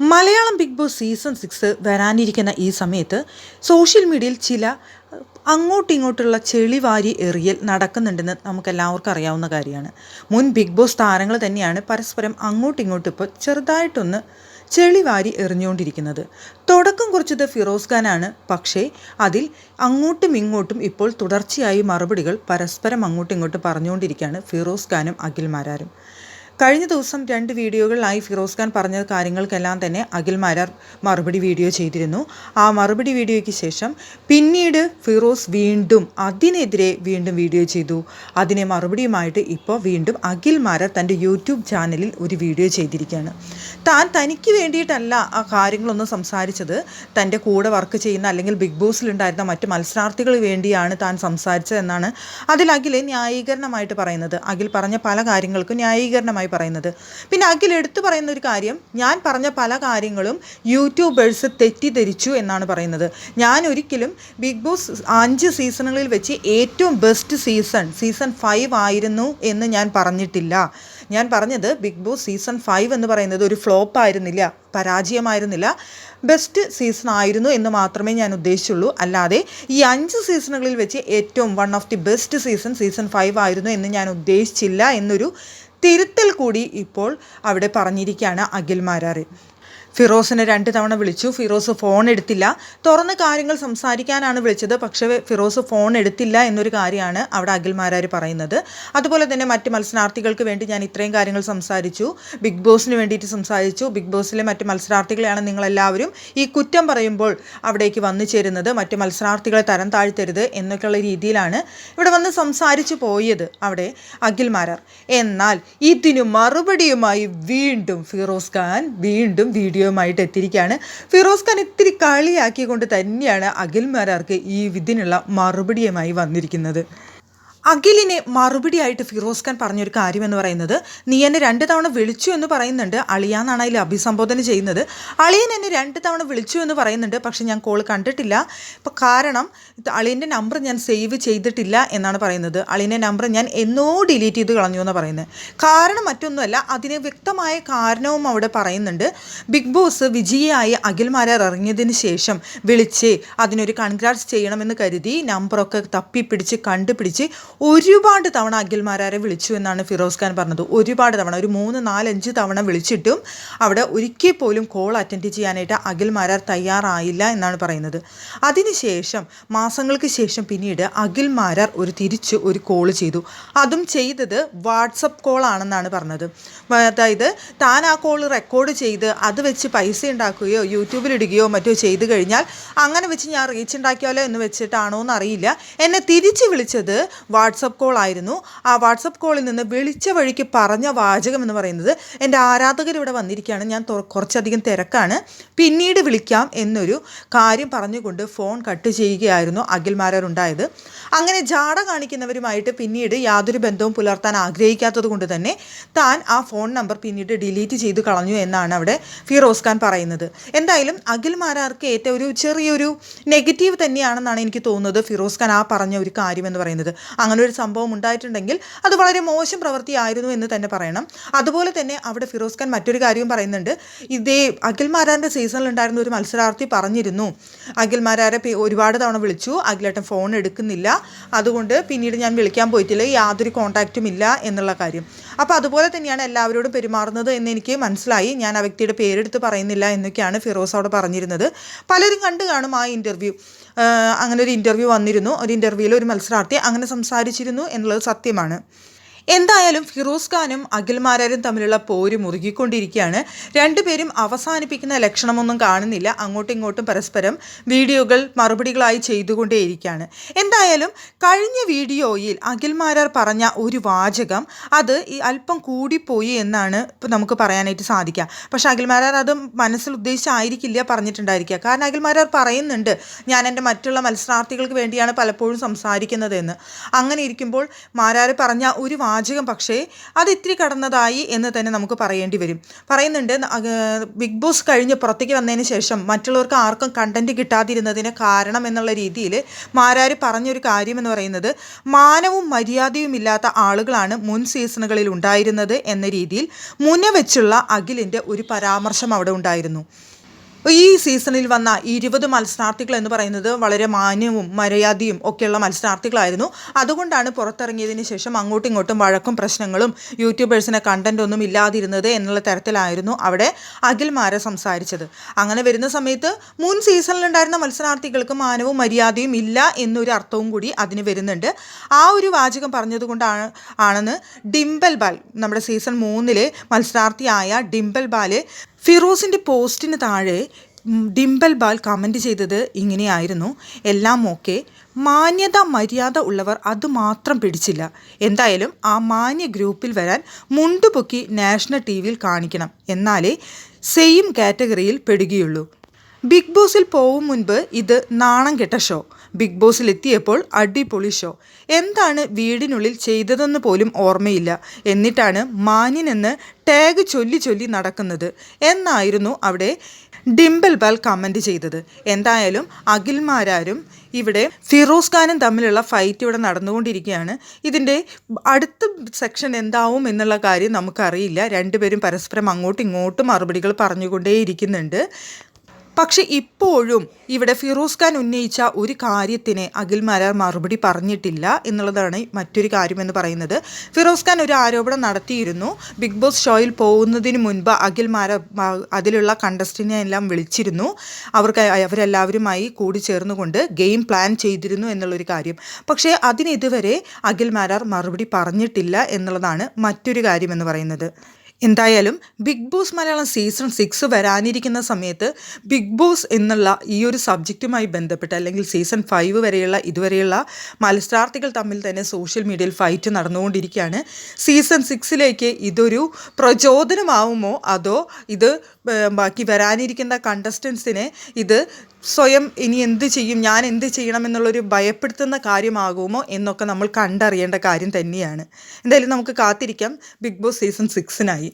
Malayalam Bigg Boss season six വരാനിരിക്കുന്ന ഈ സമയത്ത് സോഷ്യൽ മീഡിയയിൽ ചില അങ്ങോട്ടും ഇങ്ങോട്ടുള്ള ചെളിവാരി എറിയൽ നടക്കുന്നുണ്ടെന്ന് നമുക്കെല്ലാവർക്കും അറിയാവുന്ന കാര്യമാണ്. മുൻ ബിഗ് ബോസ് താരങ്ങൾ തന്നെയാണ് പരസ്പരം അങ്ങോട്ടും ഇങ്ങോട്ടും ഇപ്പോൾ ചെറുതായിട്ടൊന്ന് ചെളിവാരി എറിഞ്ഞുകൊണ്ടിരിക്കുന്നത്. തുടക്കം കുറിച്ചത് ഫിറോസ് ഖാനാണ്. പക്ഷേ അതിൽ അങ്ങോട്ടും ഇങ്ങോട്ടും ഇപ്പോൾ തുടർച്ചയായി മറുപടികൾ പരസ്പരം അങ്ങോട്ടും ഇങ്ങോട്ടും പറഞ്ഞുകൊണ്ടിരിക്കുകയാണ് ഫിറോസ് ഖാനും അഖിൽ മാരാരും കഴിഞ്ഞ ദിവസം രണ്ട് വീഡിയോകളിലായി ഫിറോസ് ഖാൻ പറഞ്ഞ കാര്യങ്ങൾക്കെല്ലാം തന്നെ അഖിൽ മാരാർ മറുപടി വീഡിയോ ചെയ്തിരുന്നു. ആ മറുപടി വീഡിയോയ്ക്ക് ശേഷം പിന്നീട് ഫിറോസ് വീണ്ടും അതിനെതിരെ വീണ്ടും വീഡിയോ ചെയ്തു. അതിനെ മറുപടിയുമായിട്ട് ഇപ്പോൾ വീണ്ടും അഖിൽ മാരാർ തന്റെ യൂട്യൂബ് ചാനലിൽ ഒരു വീഡിയോ ചെയ്തിരിക്കുകയാണ്. താൻ തനിക്ക് വേണ്ടിയിട്ടല്ല ആ കാര്യങ്ങളൊന്നും സംസാരിച്ചത്. തന്റെ കൂടെ വർക്ക് ചെയ്യുന്ന അല്ലെങ്കിൽ ബിഗ് ബോസിലുണ്ടായിരുന്ന മറ്റ് മത്സരാർത്ഥികൾ വേണ്ടിയാണ് താൻ സംസാരിച്ചതെന്നാണ് അതിൽ അഖിലെ ന്യായീകരണമായിട്ട് പറയുന്നത്. അഖിൽ പറഞ്ഞ പല കാര്യങ്ങൾക്കും ന്യായീകരണമായി പറയുന്നത്. പിന്നെ അഖിൽ എടുത്തു പറയുന്ന ഒരു കാര്യം ഞാൻ പറഞ്ഞ പല കാര്യങ്ങളും യൂട്യൂബേഴ്സ് തെറ്റിദ്ധരിച്ചു എന്നാണ് പറയുന്നത്. ഞാൻ ഒരിക്കലും ബിഗ് ബോസ് അഞ്ച് സീസണുകളിൽ വെച്ച് ഏറ്റവും ബെസ്റ്റ് സീസൺ സീസൺ ഫൈവ് ആയിരുന്നു എന്ന് ഞാൻ പറഞ്ഞിട്ടില്ല. ഞാൻ പറഞ്ഞത് ബിഗ് ബോസ് സീസൺ ഫൈവ് എന്ന് പറയുന്നത് ഒരു ഫ്ലോപ്പ് ആയിരുന്നില്ല പരാജയമായിരുന്നില്ല. ബെസ്റ്റ് സീസൺ ആയിരുന്നു എന്ന് മാത്രമേ ഞാൻ ഉദ്ദേശിച്ചുള്ളൂ. അല്ലാതെ ഈ അഞ്ച് സീസണുകളിൽ വെച്ച് ഏറ്റവും one of the best season season five ആയിരുന്നു എന്ന് ഞാൻ ഉദ്ദേശിച്ചില്ല എന്നൊരു തിരുത്തൽ കൂടി ഇപ്പോൾ അവിടെ പറഞ്ഞിരിക്കുകയാണ് അഖിൽ മാരാറ് ഫിറോസിനെ രണ്ട് തവണ വിളിച്ചു. ഫിറോസ് ഫോൺ എടുത്തില്ല. തുറന്ന് കാര്യങ്ങൾ സംസാരിക്കാനാണ് വിളിച്ചത്. പക്ഷേ ഫിറോസ് ഫോൺ എടുത്തില്ല എന്നൊരു കാര്യമാണ് അവിടെ അഖിൽമാരാർ പറയുന്നത്. അതുപോലെ തന്നെ മറ്റ് മത്സരാർത്ഥികൾക്ക് വേണ്ടി ഞാൻ ഇത്രയും കാര്യങ്ങൾ സംസാരിച്ചു. ബിഗ് ബോസിന് വേണ്ടിയിട്ട് സംസാരിച്ചു. ബിഗ് ബോസിലെ മറ്റ് മത്സരാർത്ഥികളെയാണ് നിങ്ങളെല്ലാവരും ഈ കുറ്റം പറയുമ്പോൾ അവിടേക്ക് വന്നു ചേരുന്നത്. മറ്റ് മത്സരാർത്ഥികളെ തരം താഴ്ത്തരുത് എന്നൊക്കെയുള്ള രീതിയിലാണ് ഇവിടെ വന്ന് സംസാരിച്ചു പോയത് അവിടെ അഖിൽമാരാർ. എന്നാൽ ഇതിനു മറുപടിയുമായി വീണ്ടും ഫിറോസ് ഖാൻ വീണ്ടും വീഡിയോയുമായിട്ട് എത്തിയിരിക്കുകയാണ്. ഫിറോസ് ഖാൻ ഇത്തിരി കളിയാക്കിക്കൊണ്ട് തന്നെയാണ് അഖിൽ ഈ ഇതിനുള്ള മറുപടിയുമായി വന്നിരിക്കുന്നത്. അഖിലിനെ മറുപടിയായിട്ട് ഫിറോസ് ഖാൻ പറഞ്ഞൊരു കാര്യം എന്ന് പറയുന്നത് നീ എന്നെ രണ്ട് തവണ വിളിച്ചു എന്ന് പറയുന്നുണ്ട്. അളിയാന്നാണ് അതിൽ അഭിസംബോധന ചെയ്യുന്നത്. അളിയൻ എന്നെ രണ്ട് തവണ വിളിച്ചു എന്ന് പറയുന്നുണ്ട് പക്ഷെ ഞാൻ കോൾ കണ്ടിട്ടില്ല. ഇപ്പം കാരണം അളിയന്റെ നമ്പർ ഞാൻ സേവ് ചെയ്തിട്ടില്ല എന്നാണ് പറയുന്നത്. അളിയന്റെ നമ്പർ ഞാൻ എന്നോ ഡിലീറ്റ് ചെയ്ത് കളഞ്ഞു എന്ന് പറയുന്നത്. കാരണം മറ്റൊന്നുമല്ല അതിന് വ്യക്തമായ കാരണവും അവിടെ പറയുന്നുണ്ട്. ബിഗ് ബോസ് വിജയിയായി അഖിൽമാരാർ ഇറങ്ങിയതിന് ശേഷം വിളിച്ച് അതിനൊരു കൺഗ്രാറ്റ്സ് ചെയ്യണമെന്ന് കരുതി നമ്പറൊക്കെ തപ്പിപ്പിടിച്ച് കണ്ടുപിടിച്ച് ഒരുപാട് തവണ അഖിൽമാരാരെ വിളിച്ചു എന്നാണ് ഫിറോസ് ഖാൻ പറഞ്ഞത്. ഒരുപാട് തവണ ഒരു മൂന്ന് നാലഞ്ച് തവണ വിളിച്ചിട്ടും അവിടെ ഒരിക്കൽ പോലും കോൾ അറ്റൻഡ് ചെയ്യാനായിട്ട് അഖിൽമാരാർ തയ്യാറായില്ല എന്നാണ് പറയുന്നത്. അതിനുശേഷം മാസങ്ങൾക്ക് ശേഷം പിന്നീട് അഖിൽമാരാർ ഒരു തിരിച്ച് ഒരു കോൾ ചെയ്തു. അതും ചെയ്തത് വാട്സപ്പ് കോൾ ആണെന്നാണ് പറഞ്ഞത്. അതായത് താൻ ആ കോൾ റെക്കോർഡ് ചെയ്ത് അത് വെച്ച് പൈസ ഉണ്ടാക്കുകയോ യൂട്യൂബിലിടുകയോ മറ്റോ ചെയ്തു കഴിഞ്ഞാൽ അങ്ങനെ വെച്ച് ഞാൻ റീച്ച് ഉണ്ടാക്കിയാലോ എന്ന് വെച്ചിട്ടാണോ എന്നറിയില്ല എന്നെ തിരിച്ച് വിളിച്ചത് വാട്സപ്പ് കോൾ ആയിരുന്നു. ആ വാട്സപ്പ് കോളിൽ നിന്ന് വിളിച്ച വഴിക്ക് പറഞ്ഞ വാചകം എന്ന് പറയുന്നത് എന്റെ ആരാധകർ ഇവിടെ വന്നിരിക്കുകയാണ്. ഞാൻ കുറച്ചധികം തിരക്കാണ്. പിന്നീട് വിളിക്കാം എന്നൊരു കാര്യം പറഞ്ഞുകൊണ്ട് ഫോൺ കട്ട് ചെയ്യുകയായിരുന്നു അഖിൽമാരുണ്ടായത് അങ്ങനെ ജാട കാണിക്കുന്നവരുമായിട്ട് പിന്നീട് യാതൊരു ബന്ധവും പുലർത്താൻ ആഗ്രഹിക്കാത്തത് കൊണ്ട് തന്നെ താൻ ആ ഫോൺ നമ്പർ പിന്നീട് ഡിലീറ്റ് ചെയ്ത് കളഞ്ഞു എന്നാണ് അവിടെ ഫിറോസ് ഖാൻ പറയുന്നത്. എന്തായാലും അഖിൽമാരാർക്ക് ഏറ്റവും ഒരു ചെറിയൊരു നെഗറ്റീവ് തന്നെയാണെന്നാണ് എനിക്ക് തോന്നുന്നത് ഫിറോസ് ഖാൻ ആ പറഞ്ഞ ഒരു കാര്യം എന്ന് പറയുന്നത്. അങ്ങനെ ഒരു സംഭവം ഉണ്ടായിട്ടുണ്ടെങ്കിൽ അത് വളരെ മോശം പ്രവൃത്തിയായിരുന്നു എന്ന് തന്നെ പറയണം. അതുപോലെ തന്നെ അവിടെ ഫിറോസ് ഖാൻ മറ്റൊരു കാര്യവും പറയുന്നുണ്ട്. ഇതേ അഖിൽമാരാന്റെ സീസണിൽ ഉണ്ടായിരുന്ന ഒരു മത്സരാർത്ഥി പറഞ്ഞിരുന്നു. അഖിൽ മാരാരെ ഒരുപാട് തവണ വിളിച്ചു. അഖിലേട്ടൻ ഫോൺ എടുക്കുന്നില്ല. അതുകൊണ്ട് പിന്നീട് ഞാൻ വിളിക്കാൻ പോയിട്ടില്ല. യാതൊരു കോൺടാക്റ്റും ഇല്ല എന്നുള്ള കാര്യം. അപ്പോൾ അതുപോലെ തന്നെയാണ് എല്ലാവരോടും പെരുമാറുന്നത് എന്ന് എനിക്ക് മനസ്സിലായി. ഞാൻ ആ വ്യക്തിയുടെ പേരെടുത്ത് പറയുന്നില്ല എന്നൊക്കെയാണ് ഫിറോസ് അവിടെ പറഞ്ഞിരുന്നത്. പലരും കണ്ടു കാണും ആ ഇന്റർവ്യൂ അങ്ങനെ ഒരു ഇന്റർവ്യൂ വന്നിരുന്നു. ഒരു ഇന്റർവ്യൂവിൽ ഒരു മത്സരാർത്ഥി അങ്ങനെ സംസാരിച്ചിരുന്നു എന്നുള്ളത് സത്യമാണ്. എന്തായാലും ഫിറോസ് ഖാനും അഖിൽമാരും തമ്മിലുള്ള പോര് മുറുകിക്കൊണ്ടിരിക്കുകയാണ്. രണ്ടുപേരും അവസാനിപ്പിക്കുന്ന ലക്ഷണമൊന്നും കാണുന്നില്ല. അങ്ങോട്ടും ഇങ്ങോട്ടും പരസ്പരം വീഡിയോകൾ മറുപടികളായി ചെയ്തുകൊണ്ടേയിരിക്കുകയാണ്. എന്തായാലും കഴിഞ്ഞ വീഡിയോയിൽ അഖിൽമാരാർ പറഞ്ഞ ഒരു വാചകം അത് ഈ അല്പം കൂടിപ്പോയി എന്നാണ് ഇപ്പം നമുക്ക് പറയാനായിട്ട് സാധിക്കുക. പക്ഷേ അഖിൽമാരാർ അത് മനസ്സിൽ ഉദ്ദേശിച്ചായിരിക്കില്ല പറഞ്ഞിട്ടുണ്ടായിരിക്കുക. കാരണം അഖിൽമാരാർ പറയുന്നുണ്ട് ഞാൻ എന്റെ മറ്റുള്ള മത്സരാർത്ഥികൾക്ക് വേണ്ടിയാണ് പലപ്പോഴും സംസാരിക്കുന്നതെന്ന്. അങ്ങനെ ഇരിക്കുമ്പോൾ മാരാർ പറഞ്ഞ ഒരു വാചകം വാചകം പക്ഷേ അത് ഇത്തിരി കടന്നതായി എന്ന് തന്നെ നമുക്ക് പറയേണ്ടി വരും. പറയുന്നുണ്ട് ബിഗ് ബോസ് കഴിഞ്ഞ് പുറത്തേക്ക് വന്നതിന് ശേഷം മറ്റുള്ളവർക്ക് ആർക്കും കണ്ടന്റ് കിട്ടാതിരുന്നതിന് കാരണം എന്നുള്ള രീതിയിൽ മാരാര് പറഞ്ഞൊരു കാര്യം എന്ന് പറയുന്നത് മാനവും മര്യാദയും ഇല്ലാത്ത ആളുകളാണ് മുൻ സീസണുകളിൽ ഉണ്ടായിരുന്നത് എന്ന രീതിയിൽ മുന വെച്ചുള്ള അഖിലിന്റെ ഒരു പരാമർശം അവിടെ ഉണ്ടായിരുന്നു. ഈ സീസണിൽ വന്ന ഇരുപത് മത്സരാർത്ഥികൾ എന്ന് പറയുന്നത് വളരെ മാന്യവും മര്യാദയും ഒക്കെയുള്ള മത്സരാർത്ഥികളായിരുന്നു. അതുകൊണ്ടാണ് പുറത്തിറങ്ങിയതിന് ശേഷം അങ്ങോട്ടും ഇങ്ങോട്ടും വഴക്കും പ്രശ്നങ്ങളും യൂട്യൂബേഴ്സിന് കണ്ടന്റ് ഒന്നും ഇല്ലാതിരുന്നത് എന്നുള്ള തരത്തിലായിരുന്നു അവിടെ അഖിൽമാരെ സംസാരിച്ചത്. അങ്ങനെ വരുന്ന സമയത്ത് മുൻ സീസണിലുണ്ടായിരുന്ന മത്സരാർത്ഥികൾക്ക് മാനവും മര്യാദയും ഇല്ല എന്നൊരു അർത്ഥവും കൂടി അതിന് വരുന്നുണ്ട്. ആ ഒരു വാചകം പറഞ്ഞതുകൊണ്ടാണ് ആണെന്ന് ഡിംബൽ ബാൽ നമ്മുടെ സീസൺ മൂന്നിലെ മത്സരാർത്ഥിയായ ഡിംബൽ ബാൽ ഫിറോസിന്റെ പോസ്റ്റിന് താഴെ ഡിംബൽ ബാൽ കമന്റ് ചെയ്തത് ഇങ്ങനെയായിരുന്നു. എല്ലാം ഓക്കെ. മാന്യത മര്യാദ ഉള്ളവർ അത് മാത്രം പിടിച്ചില്ല. എന്തായാലും ആ മാന്യ ഗ്രൂപ്പിൽ വരാൻ മുണ്ടുപൊക്കി നാഷണൽ ടി വിയിൽ കാണിക്കണം. എന്നാലേ സെയിം കാറ്റഗറിയിൽ പെടുകയുള്ളൂ. ബിഗ് ബോസിൽ പോവും മുൻപ് ഇത് നാണം കെട്ട ഷോ. ബിഗ് ബോസിൽ എത്തിയപ്പോൾ അടിപൊളി ഷോ. എന്താണ് വീടിനുള്ളിൽ ചെയ്തതെന്ന് പോലും ഓർമ്മയില്ല. എന്നിട്ടാണ് മാന്യനെന്ന് ടാഗ് ചൊല്ലി ചൊല്ലി നടക്കുന്നത്. എന്നായിരുന്നു അവിടെ ഡിംബിൾ ബാൽ കമന്റ് ചെയ്തത്. എന്തായാലും അഖിൽമാരാരും ഇവിടെ ഫിറോസ് ഖാനും തമ്മിലുള്ള ഫൈറ്റ് ഇവിടെ നടന്നുകൊണ്ടിരിക്കുകയാണ്. ഇതിന്റെ അടുത്ത സെക്ഷൻ എന്താവും എന്നുള്ള കാര്യം നമുക്കറിയില്ല. രണ്ടുപേരും പരസ്പരം അങ്ങോട്ടും ഇങ്ങോട്ടും മറുപടികൾ പറഞ്ഞുകൊണ്ടേയിരിക്കുന്നുണ്ട്. പക്ഷെ ഇപ്പോഴും ഇവിടെ ഫിറോസ് ഖാൻ ഉന്നയിച്ച ഒരു കാര്യത്തിന് അഖിൽ മാരാർ മറുപടി പറഞ്ഞിട്ടില്ല എന്നുള്ളതാണ് മറ്റൊരു കാര്യമെന്ന് പറയുന്നത്. ഫിറോസ് ഖാൻ ഒരു ആരോപണം നടത്തിയിരുന്നു. ബിഗ് ബോസ് ഷോയിൽ പോകുന്നതിന് മുൻപ് അഖിൽ മാരാർ അതിലുള്ള കണ്ടസ്റ്റന്റിനെ എല്ലാം വിളിച്ചിരുന്നു. അവർക്ക് അവരെല്ലാവരുമായി കൂടി ചേർന്നുകൊണ്ട് ഗെയിം പ്ലാൻ ചെയ്തിരുന്നു എന്നുള്ളൊരു കാര്യം. പക്ഷേ അതിനിതുവരെ അഖിൽ മാരാർ മറുപടി പറഞ്ഞിട്ടില്ല എന്നുള്ളതാണ് മറ്റൊരു കാര്യമെന്ന് പറയുന്നത്. എന്തായാലും Bigg Boss Malayalam season six വരാനിരിക്കുന്ന സമയത്ത് ബിഗ് ബോസ് എന്നുള്ള ഈ ഒരു സബ്ജക്റ്റുമായി ബന്ധപ്പെട്ട് അല്ലെങ്കിൽ സീസൺ ഫൈവ് വരെയുള്ള ഇതുവരെയുള്ള മത്സരാർത്ഥികൾ തമ്മിൽ തന്നെ സോഷ്യൽ മീഡിയയിൽ ഫൈറ്റ് നടന്നുകൊണ്ടിരിക്കുകയാണ്. സീസൺ സിക്സിലേക്ക് ഇതൊരു പ്രചോദനമാവുമോ? അതോ ഇത് ബാക്കി വരാനിരിക്കുന്ന കണ്ടസ്റ്റൻസിനെ ഇത് സ്വയം ഇനി എന്ത് ചെയ്യും ഞാൻ എന്ത് ചെയ്യണം എന്നുള്ളൊരു ഭയപ്പെടുത്തുന്ന കാര്യമാകുമോ എന്നൊക്കെ നമ്മൾ കണ്ടറിയേണ്ട കാര്യം തന്നെയാണ്. എന്തായാലും നമുക്ക് കാത്തിരിക്കാം. Bigg Boss season സിക്സിനായി.